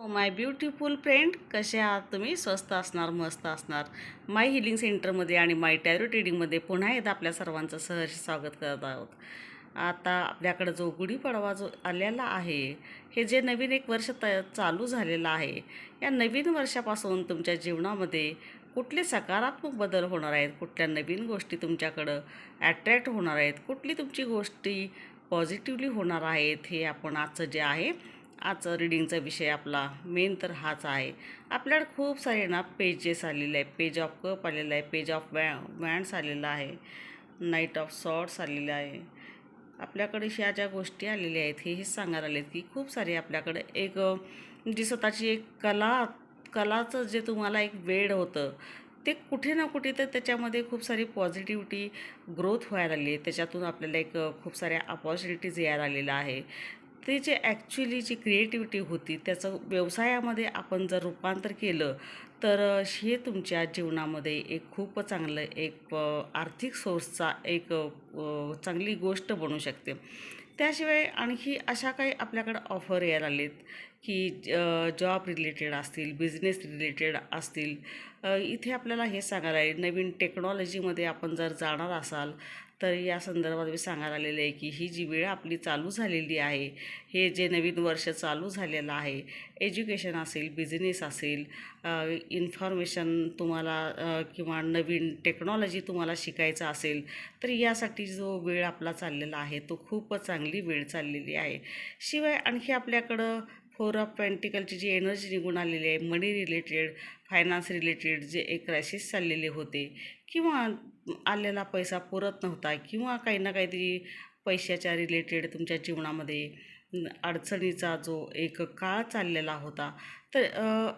माय beautiful friend कसे आहात तुम्ही? स्वस्त असणार मस्त असणार. माय हिलिंग सेंटरमध्ये आणि माय टॅरो ट्रेडिंगमध्ये पुन्हा एकदा आपल्या सर्वांचं सहर्ष स्वागत करत आहोत. आता आपल्याकडं जो गुढीपाडवा जो आलेला आहे हे जे नवीन एक वर्ष त चालू झालेलं आहे या नवीन वर्षापासून तुमच्या जीवनामध्ये कुठले सकारात्मक बदल होणार आहेत? कुठल्या नवीन गोष्टी तुमच्याकडं ॲट्रॅक्ट होणार आहेत? कुठली तुमची गोष्टी पॉझिटिव्हली होणार आहेत? हे आपण आजचं जे आहे आजचं रिडिंगचा विषय आपला मेन तर हाच आहे. आपल्याकडे खूप सारे ना पेजेस आलेले आहे पेज ऑफ कप आलेला आहे. पेज ऑफ वॅ वॅन्ड्स आलेला आहे. नाईट ऑफ सॉर्ट्स आलेलं आहे. आपल्याकडे ह्या ज्या गोष्टी आलेल्या आहेत हे हेच सांगायला आलेत की खूप सारे आपल्याकडे एक जी स्वतःची एक कला कलाचं जे तुम्हाला एक वेळ होतं ते कुठे ना कुठे तर त्याच्यामध्ये खूप सारी पॉझिटिव्हिटी ग्रोथ व्हायला आली आहे. त्याच्यातून आपल्याला एक खूप साऱ्या अपॉर्च्युनिटीज यायला आलेल्या आहे. ते जे ॲक्च्युली जी क्रिएटिव्हिटी होती त्याचं व्यवसायामध्ये आपण जर रूपांतर केलं तर हे तुमच्या जीवनामध्ये एक खूप चांगलं एक आर्थिक सोर्सचा एक चांगली गोष्ट बनू शकते. त्याशिवाय आणखी अशा काही आपल्याकडं ऑफर यायला आलेत की जॉब रिलेटेड असतील बिझनेस रिलेटेड असतील. इथे आपल्याला हे सांगायला आहे नवीन टेक्नॉलॉजीमध्ये आपण जर जाणार असाल तर या संदर्भात मी सांगायला आलेलं आहे की ही जी वेळ आपली चालू झालेली आहे हे जे नवीन वर्ष चालू झालेलं आहे एज्युकेशन असेल बिझनेस असेल इन्फॉर्मेशन तुम्हाला किंवा नवीन टेक्नॉलॉजी तुम्हाला शिकायचं असेल तर यासाठी जो वेळ आपला चाललेला आहे तो खूपच चांगली वेळ चाललेली आहे. शिवाय आणखी आपल्याकडं फोर ऑफ पेंटिकलची जी एनर्जी निघून आलेली आहे मनी रिलेटेड फायनान्स रिलेटेड जे एक क्रायसिस चाललेले होते किंवा आलेला पैसा पुरत नव्हता किंवा काही ना काहीतरी पैशाच्या रिलेटेड तुमच्या जीवनामध्ये अडचणीचा जो एक काळ चाललेला होता तर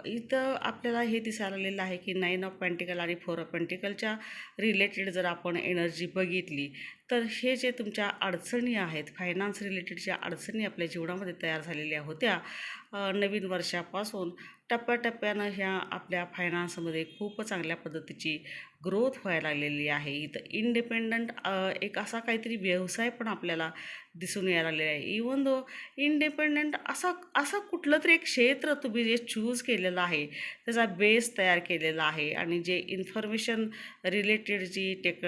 इथं आपल्याला हे दिसायला आलेलं आहे की नाईन ऑफ पेंटिकल आणि फोर ऑफ पेंटिकलच्या रिलेटेड जर आपण एनर्जी बघितली तर हे जे तुमच्या अडचणी आहेत फायनान्स रिलेटेड ज्या अडचणी आपल्या जीवनामध्ये तयार झालेल्या होत्या नवीन वर्षापासून टप्प्याटप्प्यानं ह्या आपल्या फायनान्समध्ये खूप चांगल्या पद्धतीची ग्रोथ व्हायला लागलेली आहे. इथं इंडिपेंडंट एक असा काहीतरी व्यवसाय पण आपल्याला दिसून यायला लागलेला आहे. इवन दो इंडिपेंडंट असा असा कुठलं तरी एक क्षेत्र तुम्ही जे चूज केलेलं आहे त्याचा बेस तयार केलेला आहे. आणि जे इन्फॉर्मेशन रिलेटेड जी टेक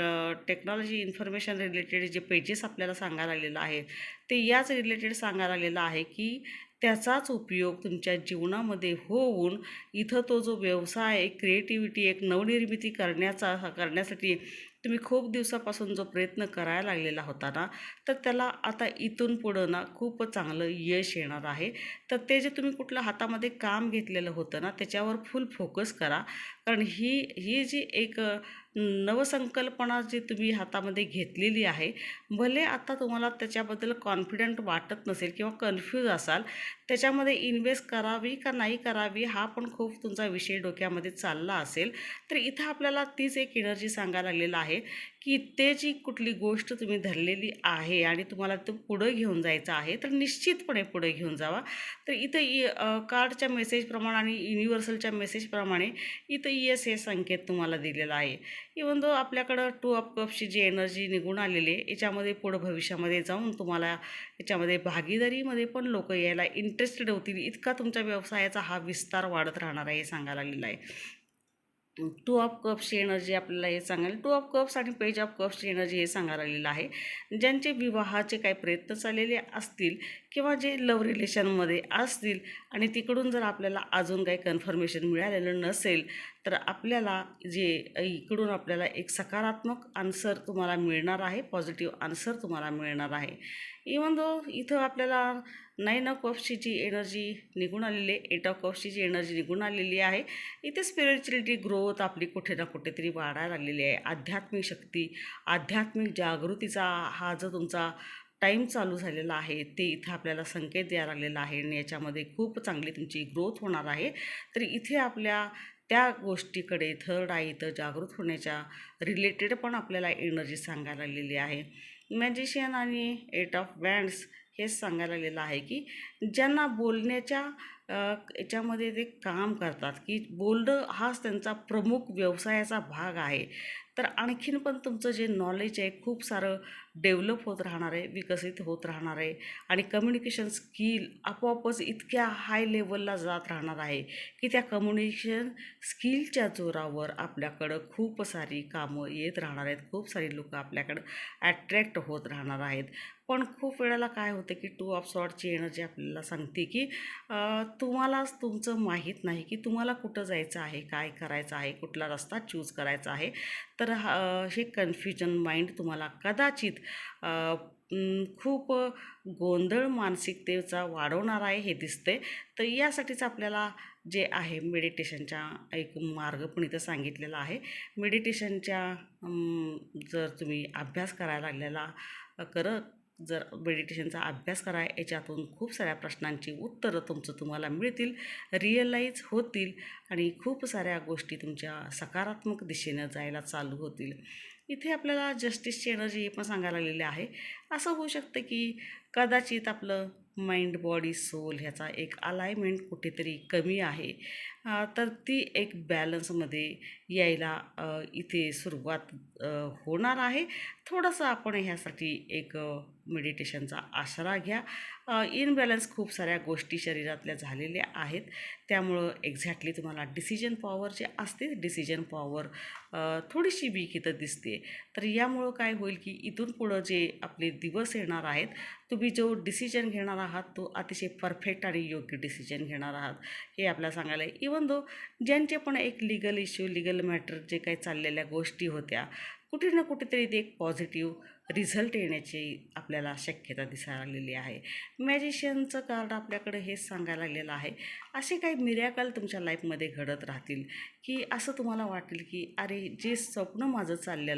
टेक्नॉलॉजी इन्फॉर्मेशन रिलेटेड जे पेजेस आपल्याला सांगायला आलेलं आहे ते याच रिलेटेड सांगायला आलेलं आहे की त्याचाच उपयोग तुमच्या जीवनामध्ये होऊन इथं तो जो व्यवसाय एक क्रिएटिव्हिटी एक नवनिर्मिती करण्याचा करण्यासाठी तुम्ही खूप दिवसापासून जो प्रयत्न करायला लागलेला होता ना तर त्याला आता इथून पुढं ना खूप चांगलं यश येणार आहे. तर ते जे तुम्ही कुठलं हातामध्ये काम घेतलेलं होतं ना त्याच्यावर फुल फोकस करा. कारण ही ही जी एक नवसंकल्पना जी तुम्ही हातामध्ये घेतलेली आहे भले आता तुम्हाला त्याच्याबद्दल कॉन्फिडंट वाटत नसेल किंवा कन्फ्यूज असाल त्याच्यामध्ये इन्व्हेस्ट करावी का नाही करावी हा पण खूप तुमचा विषय डोक्यामध्ये चालला असेल. तर इथं आपल्याला तीच एक एनर्जी सांगायला लागलेलं आहे की ते जी कुठली गोष्ट तुम्ही धरलेली आहे आणि तुम्हाला तो पुढं घेऊन जायचं आहे तर निश्चितपणे पुढे घेऊन जावा. तर इथं इ कार्डच्या मेसेजप्रमाणे आणि युनिव्हर्सलच्या मेसेजप्रमाणे इथं येस हे संकेत तुम्हाला दिलेला आहे. इवन दो आपल्याकडं टू ऑफ कपची जी एनर्जी निघून आलेली आहे याच्यामध्ये पुढं भविष्यामध्ये जाऊन तुम्हाला याच्यामध्ये भागीदारीमध्ये पण लोक यायला इंटरेस्टेड होतील. इतका तुमच्या व्यवसायाचा हा विस्तार वाढत राहणार आहे हे सांगायला लागलेलं आहे. टू ऑफ कप्सची एनर्जी आपल्याला हे सांगायला टू ऑफ कप्स आणि पेज ऑफ कप्सची एनर्जी हे सांगायला आलेलं आहे. ज्यांचे विवाहाचे काही प्रयत्न चाललेले असतील किंवा जे लव रिलेशनमध्ये असतील आणि तिकडून जर आपल्याला अजून काही कन्फर्मेशन मिळालेलं नसेल तर आपल्याला जे इकडून आपल्याला एक सकारात्मक आन्सर तुम्हाला मिळणार आहे पॉझिटिव्ह आन्सर तुम्हाला मिळणार आहे. इवन दो इथं आपल्याला नाईन ऑफ कप्सची एनर्जी निघून आलेली आहे एट ऑफ कप्सची एनर्जी निघून आलेली आहे. इथे स्पिरिच्युअलिटी ग्रोथ आपली कुठे ना कुठेतरी वाढायला लागलेली आहे. आध्यात्मिक शक्ती आध्यात्मिक जागृतीचा हा जो तुमचा टाईम चालू झालेला आहे ते इथं आपल्याला संकेत द्यायला लागलेला आहे आणि याच्यामध्ये खूप चांगली तुमची ग्रोथ होणार आहे. तर इथे आपल्या त्या गोष्टीकडे थर्ड आय इथं जागृत होण्याच्या रिलेटेड पण आपल्याला एनर्जी सांगायला लागलेली आहे. मॅजिशियन आणि एट ऑफ बँड्स हेच सांगायला लागलेलं आहे की ज्यांना बोलण्याच्या याच्यामध्ये ते काम करतात की बोलणं हाच त्यांचा प्रमुख व्यवसायाचा भाग आहे. तर आणखीन पण तुमचं जे नॉलेज आहे खूप सारं डेव्हलप होत राहणार आहे विकसित होत राहणार आहे आणि कम्युनिकेशन स्किल आपोआपच इतक्या हाय लेवलला जात राहणार आहे की त्या कम्युनिकेशन स्किलच्या जोरावर आपल्याकडं खूप सारी कामं येत राहणार आहेत खूप सारी लोकं आपल्याकडं ॲट्रॅक्ट होत राहणार आहेत. पण खूप वेळेला काय होतं की टू ऑफ सॉर्टची एनर्जी आपल्याला सांगते की तुम्हालाच तुमचं माहीत नाही की तुम्हाला कुठं जायचं आहे काय करायचं आहे कुठला रस्ता चूज करायचा आहे. तर हा- हे कन्फ्युजन माइंड तुम्हाला कदाचित खूप गोंधळ मानसिकतेचा वाढवणार आहे हे दिसते तर यासाठीच आपल्याला जे आहे मेडिटेशनच्या एक मार्ग पण इथं सांगितलेला आहे. मेडिटेशनच्या जर तुम्ही अभ्यास करायला लागलेला करत जर मेडिटेशनचा अभ्यास करा याच्यातून खूप साऱ्या प्रश्नांची उत्तरं तुमचं तुम्हाला मिळतील रिअलाईज होतील आणि खूप साऱ्या गोष्टी तुमच्या सकारात्मक दिशेनं जायला चालू होतील. इथे आपल्याला जस्टिसची एनर्जी हे पण सांगायला लागलेली आहे. असं होऊ शकतं की कदाचित आपलं माइंड बॉडी सोल ह्याचा एक अलायमेंट कुठेतरी कमी आहे. तर ती एक बॅलन्समध्ये यायला इथे सुरुवात होणार आहे. थोडंसं आपण ह्यासाठी एक मेडिटेशनचा आसरा घ्या. इनबॅलन्स खूप साऱ्या गोष्टी शरीरातल्या झालेल्या आहेत. त्यामुळं एक्झॅक्टली तुम्हाला डिसिजन पॉवर जे असते डिसिजन पॉवर थोडीशी वीक इथं दिसते. तर यामुळं काय होईल की इथून पुढं जे आपले दिवस येणार आहेत तुम्ही जो डिसिजन घेणार आहात तो अतिशय परफेक्ट आणि योग्य डिसिजन घेणार आहात. हे आपल्याला सांगायला इवन दो ज्यांचे पण एक लिगल इश्यू लिगल मॅटर जे काही चाललेल्या गोष्टी होत्या कुठे ना कुठेतरी ते एक पॉझिटिव्ह रिझल्ट येण्याची आपल्याला शक्यता दिसायला लागलेली आहे. मॅजिशियनचं कार्ड आपल्याकडे हेच सांगायला लागलेलं आहे. असे काही मिरॅकल तुमच्या लाईफमध्ये घडत राहतील की असं तुम्हाला वाटेल की अरे जे स्वप्न माझं चाललेलं